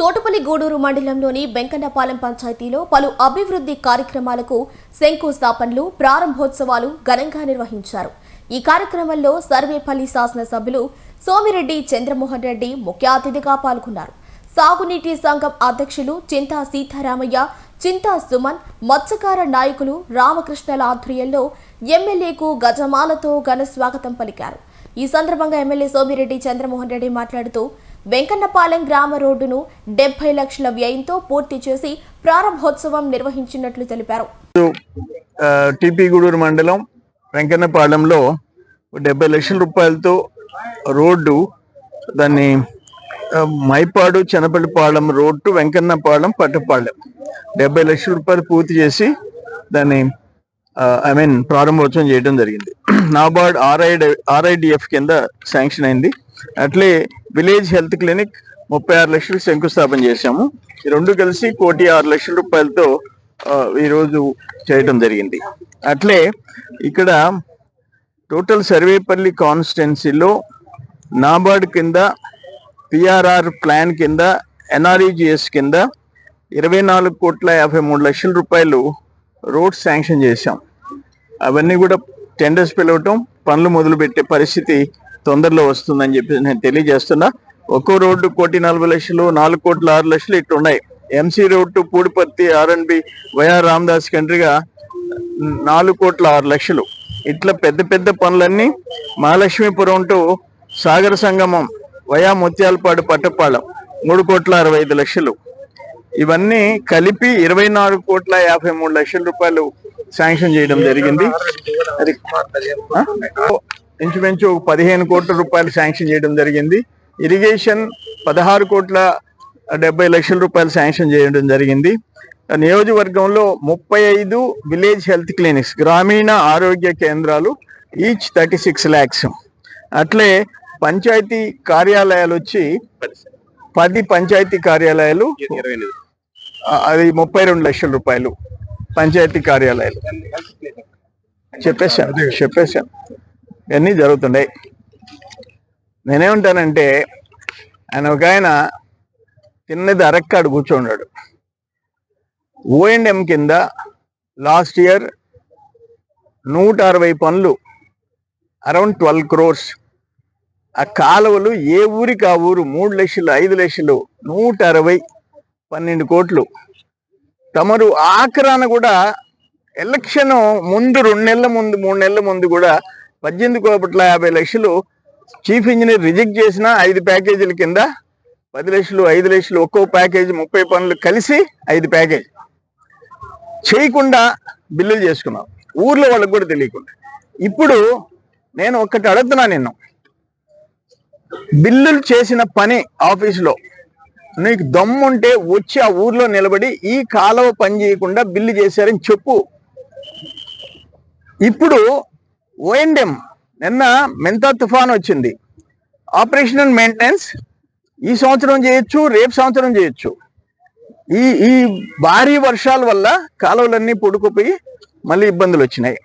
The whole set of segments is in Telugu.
తోటపల్లి గూడూరు మండలంలోని వెంకన్నపాలెం పంచాయతీలో పలు అభివృద్ధి కార్యక్రమాలకు శంకుస్థాపనలు ప్రారంభోత్సవాలు ఘనంగా నిర్వహించారు. ఈ కార్యక్రమంలో సర్వేపల్లి శాసనసభ్యులు సోమిరెడ్డి చంద్రమోహన్ రెడ్డి ముఖ్య అతిథిగా పాల్గొన్నారు. సాగునీటి సంఘం అధ్యక్షులు చింతా సీతారామయ్య చింతా సుమన్ మత్స్యకార నాయకులు రామకృష్ణల ఆధ్వర్యంలో ఎమ్మెల్యేకు గజమాలతో ఘన స్వాగతం పలికారు. ఈ సందర్భంగా ఎమ్మెల్యే సోమిరెడ్డి చంద్రమోహన్ రెడ్డి మాట్లాడుతూ వెంకన్నపాలెం గ్రామ రోడ్డును డెబ్బై లక్షల వ్యయంతో పూర్తి చేసి ప్రారంభోత్సవం నిర్వహించినట్లు తెలిపారు. టీపీగూడూరు గూడూరు మండలం వెంకన్నపాలెంలో డెబ్బై లక్షల రూపాయలతో రోడ్డు దాన్ని మైపాడు చెనపల్లిపాలెం రోడ్డు వెంకన్నపాలెం పట్టుపాలెం. డెబ్బై లక్షల రూపాయలు పూర్తి చేసి దాన్ని ఐ మీన్ ప్రారంభోత్సవం చేయడం జరిగింది. నాబార్డ్ ఆర్ఐ ఆర్ఐడిఎఫ్ కింద శాంక్షన్ అయింది. అట్లే విలేజ్ హెల్త్ క్లినిక్ ముప్పై ఆరు లక్షలు శంకుస్థాపన చేశాము. ఈ రెండు కలిసి కోటి ఆరు లక్షల రూపాయలతో ఈరోజు చేయడం జరిగింది. అట్లే ఇక్కడ టోటల్ సర్వేపల్లి కాన్స్టిట్యున్సీలో నాబార్డ్ కింద పిఆర్ఆర్ ప్లాన్ కింద ఎన్ఆర్ఈజిఎస్ కింద ఇరవై నాలుగు కోట్ల యాభై మూడు లక్షల రూపాయలు రోడ్స్ శాంక్షన్ చేశాం. అవన్నీ కూడా టెండర్స్ పిలవటం పనులు మొదలు పెట్టే పరిస్థితి తొందరలో వస్తుందని చెప్పి నేను తెలియజేస్తున్నా. ఒక్కో రోడ్డు కోటి నలభై లక్షలు నాలుగు కోట్ల ఆరు లక్షలు ఇట్టు ఉన్నాయి MC road to Pudipatti R N B Y R Ramadas కంట్రీగా నాలుగు కోట్ల ఆరు లక్షలు. ఇట్లా పెద్ద పెద్ద పనులన్నీ మహాలక్ష్మీపురం టు సాగర సంగమం వయా ముత్యాలపాడు పట్టపాళెం మూడు కోట్ల అరవై ఐదు లక్షలు. ఇవన్నీ కలిపి ఇరవై నాలుగు కోట్ల యాభై మూడు లక్షల రూపాయలు శాంక్షన్ చేయడం జరిగింది. ఇంచుమించు పదిహేను కోట్ల రూపాయలు శాంక్షన్ చేయడం జరిగింది. ఇరిగేషన్ పదహారు కోట్ల డెబ్బై లక్షల రూపాయలు శాంక్షన్ చేయడం జరిగింది. నియోజకవర్గంలో ముప్పై ఐదు విలేజ్ హెల్త్ క్లినిక్స్ గ్రామీణ ఆరోగ్య కేంద్రాలు ఈచ్ థర్టీ సిక్స్ ల్యాక్స్. అట్లే పంచాయతీ కార్యాలయాలు వచ్చి పది పంచాయతీ కార్యాలయాలు. అది ముప్పై రెండు లక్షల రూపాయలు పంచాయతీ కార్యాలయాలు. చెప్పేశాను చెప్పేశాను. ఇవన్నీ జరుగుతున్నాయి నేనేమంటానంటే ఆయన ఒక ఆయన తిన్నది అరక్కాడు కూర్చోన్నాడు. ఓఎండ్ఎం కింద లాస్ట్ ఇయర్ నూట అరవై పనులు అరౌండ్ ట్వెల్వ్ క్రోర్స్ ఆ కాలువలు ఏ ఊరికి ఆ ఊరు? మూడు లక్షలు ఐదు లక్షలు నూట అరవై పన్నెండు కోట్లు. తమరు ఆఖరాన కూడా ఎలక్షన్ ముందు రెండు నెలల ముందు మూడు నెలల ముందు కూడా పద్దెనిమిది కోట్ల యాభై లక్షలు చీఫ్ ఇంజనీర్ రిజెక్ట్ చేసిన ఐదు ప్యాకేజీల కింద పది లక్షలు ఐదు లక్షలు ఒక్కో ప్యాకేజీ ముప్పై పనులు కలిసి ఐదు ప్యాకేజ్. చేయకుండా బిల్లులు చేసుకున్నాం. ఊర్లో వాళ్ళకి కూడా తెలియకుండా. ఇప్పుడు నేను ఒక్కటి అడుగుతున్నా నిన్ను. బిల్లులు చేసిన పని ఆఫీసులో. నీకు దమ్ముంటే వచ్చి ఆ ఊర్లో నిలబడి ఈ కాలువ పని చేయకుండా బిల్లు చేశారని చెప్పు. ఇప్పుడు ఓఎండెం నిన్న మెంతా తుఫాన్ వచ్చింది. ఆపరేషన్ అండ్ మెయింటెనెన్స్ ఈ సంవత్సరం చేయొచ్చు రేపు సంవత్సరం చేయొచ్చు. ఈ ఈ భారీ వర్షాల వల్ల కాలువలన్నీ పొడుకుపోయి మళ్ళీ ఇబ్బందులు వచ్చినాయి.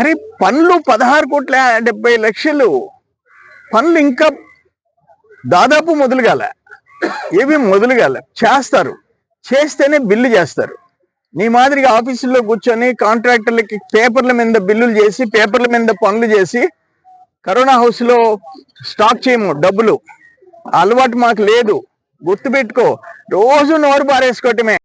అరే పనులు పదహారు కోట్ల డెబ్బై లక్షలు. పనులు ఇంకా దాదాపు మొదలు కాల ఏవి మొదలు కాల చేస్తారు. చేస్తేనే బిల్లు చేస్తారు. నీ మాదిరిగా ఆఫీసుల్లో కూర్చొని కాంట్రాక్టర్లకి పేపర్ల మీద బిల్లులు చేసి పేపర్ల మీద పనులు చేసి కరోనా హౌస్లో స్టాక్ చేయము డబ్బులు. అలవాటు మాకు లేదు. గుర్తుపెట్టుకో. రోజు నోరు పారేసుకోవటమే.